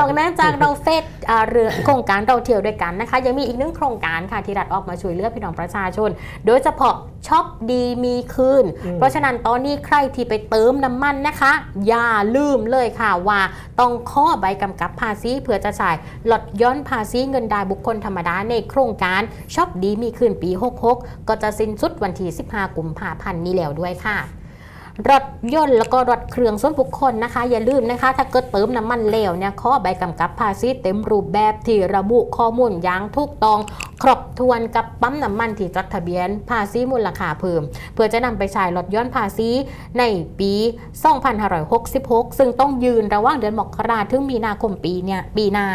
นอกนั้นจากเราเฟซอ่าเรือโครงการเราเที่ยวด้วยกันนะคะ ยังมีอีกหนึ่งโครงการค่ะที่รัฐออกมาช่วยเหลือพี่น้องประชาชน โดยเฉพาะช็อปดีมีคืนอืมเพราะฉะนั้นตอนนี้ใครที่ไปเติมน้ำมันนะคะ อย่าลืมเลยค่ะว่าต้องข้อใบกำกับภาษีเพื่อจะจ่ายลดหย้อนภาษีเงินได้บุคคลธรรมดาในโครงการช็อปดีมีคืนปี 66 ก็จะสิ้นสุดวันที่ 15 กุมภาพันธ์นี้แล้วด้วยค่ะ รถยนต์แล้วก็รถเครื่องส่วนบุคคลนะคะ อย่าลืมนะคะ ถ้าเกิดเติมน้ำมันแล้วเนี่ยข้อใบกำกับภาษีเต็มรูปแบบที่ระบุข้อมูลอย่างถูกต้อง ครบถ้วนกับปั๊มน้ำมันที่จดทะเบียน ภาษีมูลค่าเพิ่ม เพื่อจะนำไปจ่ายลดย้อนภาษีในปี 2566 ซึ่งต้องยืนระหว่างเดือนมกราถึงมีนาคมปีเนี่ยปีนา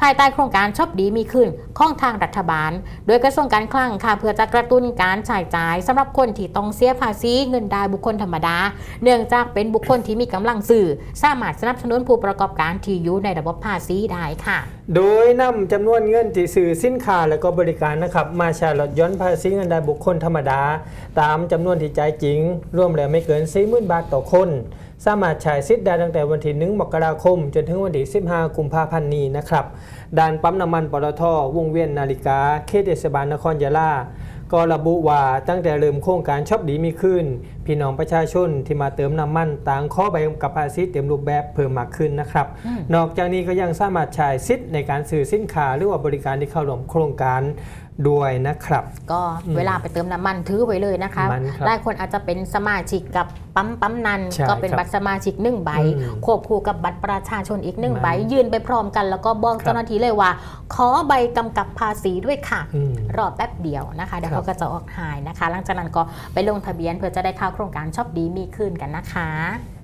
ภายใต้โครงการชอบดีมีขึ้นข้องทางรัฐบาล โดยกระทรวงการคลังค่ะเพื่อจะกระตุ้นการจ่ายจ่ายสำหรับคนที่ต้องเสียภาษีเงินได้บุคคลธรรมดา เนื่องจากเป็นบุคคลที่มีกำลังสื่อ สามารถสนับสนุนผู้ประกอบการที่อยู่ในระบบภาษีได้ค่ะ โดยนำจำนวนเงินที่ซื้อสินค้าและก็บริริการนะครับมาชาลดย้อนภาษีเงินได้บุคคลธรรมดา ตามจำนวนที่จ่ายจริง ร่วมแล้วไม่เกิน40,000 บาทต่อคน สามารถใช้สิทธิ์ได้ตั้งแต่วันที่ 1 มกราคม จนถึงวันที่ 15 กุมภาพันธ์นี้นะครับด่านปั๊มน้ำมันปตทวงเวียนนาฬิกาเขตเทศบาลนครยะลาก็ระบุว่าตั้งแต่เริ่มโครงการชอบดีมีขึ้น พี่น้องประชาชนที่มาเติมน้ำมันต่างข้อใบกำกับภาษีเต็มรูปแบบเพิ่มมากขึ้นนะครับอืมนอกจากนี้ก็ยังสามารถใช้สิทธิ์ในการซื้อสินค้าหรือว่าบริการที่เข้าร่วมโครงการด้วยนะครับ ก็อืมเวลาไปเติมน้ำมันถือไว้เลยนะคะมันครับหลายคนอาจจะเป็นสมาชิกกับปั๊มปั๊มนันใช่ก็เป็นครับบัตรสมาชิกหนึ่งใบอืมควบคู่กับบัตรประชาชนอีกหนึ่งมันใบยื่นไปพร้อมกัน แล้วก็บอกครับเจ้าหน้าที่เลยว่า ขอใบกำกับภาษีด้วยค่ะอืมรอแป๊บเดียวนะคะเดี๋ยวครับเขาก็จะออกหายนะคะ หลังจากนั้นก็ไปลงทะเบียนเพื่อจะได้เข้าโครงการชอบดีมีคืนกันนะคะ